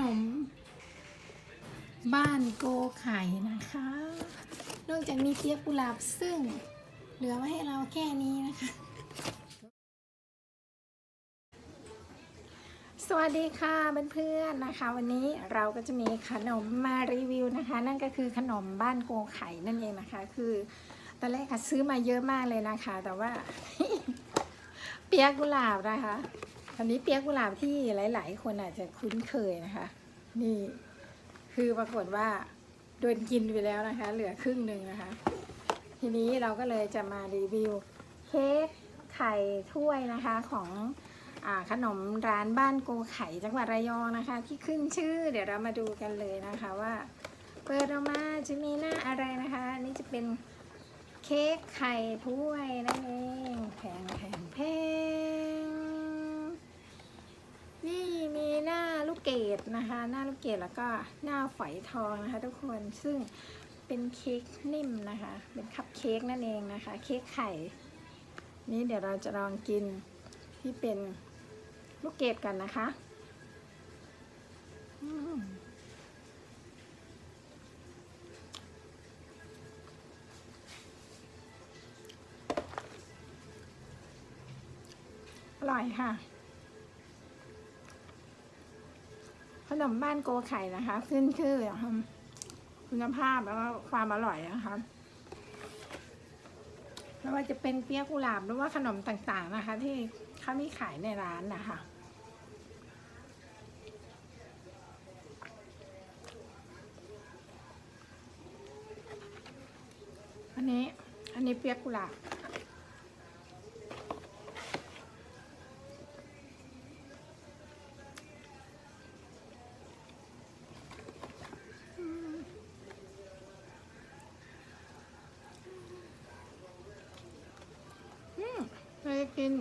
นม บ้านโกไข่นะคะ นอกจากมีเปี๊ยกกุหลาบซึ่ง เหลือไว้ให้เราแค่นี้นะคะ สวัสดีค่ะเพื่อนๆนะคะ วันนี้เราก็จะมีขนมมารีวิวนะคะ นั่นก็คือขนมบ้านโกไข่นั่นเองนะคะ คือตอนแรกค่ะซื้อมาเยอะมากเลยนะคะ แต่ว่า เปียกกุหลาบนะคะ อันนี้เปียกกุหลาบที่หลาย ๆ คนอาจจะคุ้นเคยนะคะ นี่คือปรากฏว่าโดนกินไปแล้วนะคะ เหลือครึ่งหนึ่งนะคะ ทีนี้เราก็เลยจะมารีวิวเค้กไข่ถ้วยนะคะของอขนมร้านบ้านโกไข่จังหวัดระยองนะคะ ที่ขึ้นชื่อ เดี๋ยวเรามาดูกันเลยนะคะว่า เปิดออกมาจะมีหน้าอะไรนะคะ นี่จะเป็นเค้กไข่ถ้วยนั่นเองแพงแพงแพงนี่มีหน้าลูกเกด นะคะ หน้าลูกเกดแล้วก็หน้าฝอยทองนะคะทุกคนซึ่งเป็นเค้กนิ่มนะคะ เป็นคัพเค้กนั่นเองนะคะ เค้กไข่ นี่เดี๋ยวเราจะลองกินที่เป็นลูกเกดกันนะคะอืมอร่อยค่ะ ขนมบ้านโกไข่นะคะ ขึ้นชื่ออืมคุณภาพแล้วก็ความอร่อยนะคะไม่ว่าจะเป็นเปี๊ยกกุหลาบหรือว่าขนมต่างๆนะคะ ที่เขามีขายในร้านนะคะอันนี้อันนี้เปี๊ยกกุหลาบ อื มเคยกิน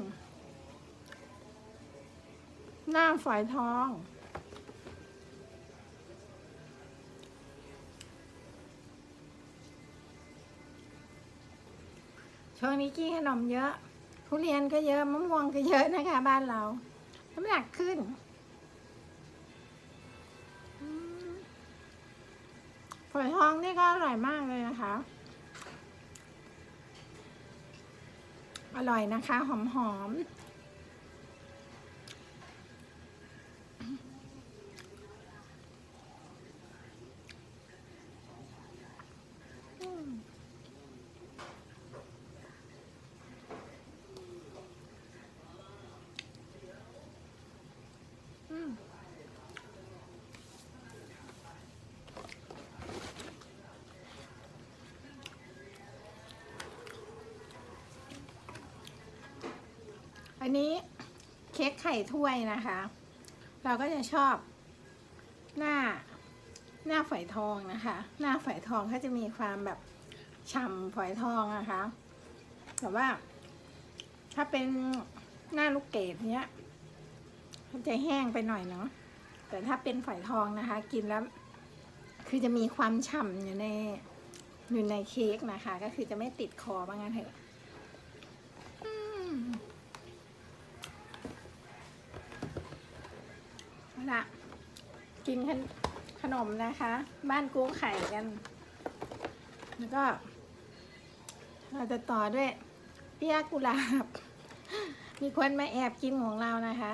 หน้าฝอยทอง ช่วงนี้กินขนมเยอะ ทุเรียนก็เยอะ มะม่วงก็เยอะนะคะ บ้านเรา น้ำหนักขึ้นฝอยทองนี่ก็อร่อยมากเลยนะคะ อร่อยนะคะ หอมห อันนี้เค้กไข่ถ้วยนะคะ เราก็จะชอบหน้าหน้าฝอยทองนะคะ หน้าฝอยทองเขาจะมีความแบบฉ่ำฝอยทองนะคะ แต่ว่า ถ้าเป็นหน้าลูกเกดเนี้ยมันจะแห้งไปหน่อยเนาะแต่ถ้าเป็นฝอยทองนะคะ กินแล้ว คือจะมีความฉ่ำอยู่ในอยู่ในเค้กนะคะ ก็คือจะไม่ติดคอบ้างงั้นเถอะอืมเอาละ กินขนมนะคะ บ้านกูไข่กัน แล้วก็ เราจะต่อด้วยเปียกกุหลาบ มีคนมาแอบกินของเรานะคะ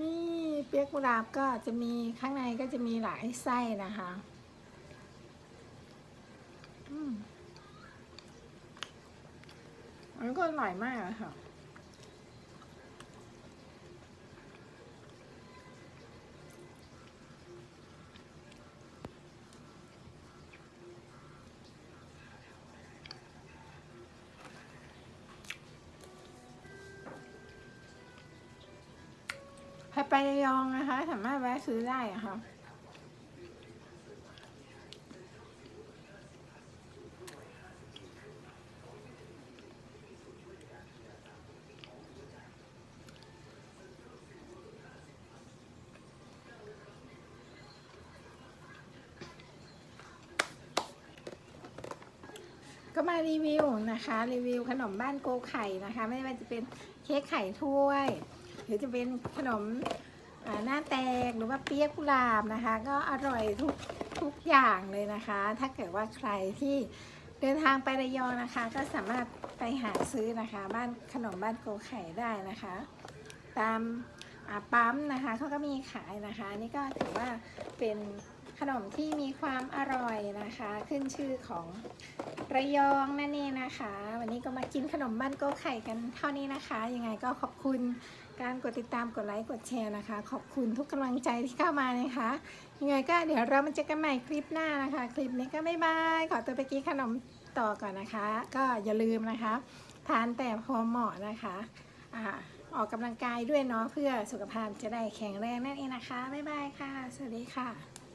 นี่เปียกกุหลาบก็จะมีข้างในก็จะมีหลายไส้นะคะอืมอันก็อร่อยมากค่ะ ไประยองนะคะ สามารถแวะซื้อได้ะค่ะก็มารีวิวนะคะ รีวิวขนมบ้านโกไข่นะคะ ไม่ว่าจะเป็นเค้กไข่ถ้วย หรือจะเป็นขนมหน้าแตกหรือว่าเปี๊ยกกุหลาบนะคะ ก็อร่อยทุกทุกอย่างเลยนะคะ ถ้าเกิดว่าใครที่เดินทางไประยองนะคะ ก็สามารถไปหาซื้อนะคะ บ้านขนมบ้านโกไข่ได้นะคะ ตามปั๊มนะคะเขาก็มีขายนะคะนี่ก็ถือว่าเป็น ขนมที่มีความอร่อยนะคะ ขึ้นชื่อของระยองนั่นเองนะคะ วันนี้ก็มากินขนมบ้านโกไข่กันเท่านี้นะคะ ยังไงก็ขอบคุณการกดติดตามกดไลค์กดแชร์นะคะ ขอบคุณทุกกำลังใจที่เข้ามานะคะ ยังไงก็เดี๋ยวเรามาเจอกันใหม่คลิปหน้านะคะ คลิปนี้ก็บ๊ายบายขอตัวไปกินขนมต่อก่อนนะคะ ก็อย่าลืมนะคะ ทานแต่พอเหมาะนะคะอ่าออกกำลังกายด้วยเนาะเพื่อสุขภาพจะได้แข็งแรงนั่นเองนะคะ บ๊ายบายค่ะ สวัสดีค่ะ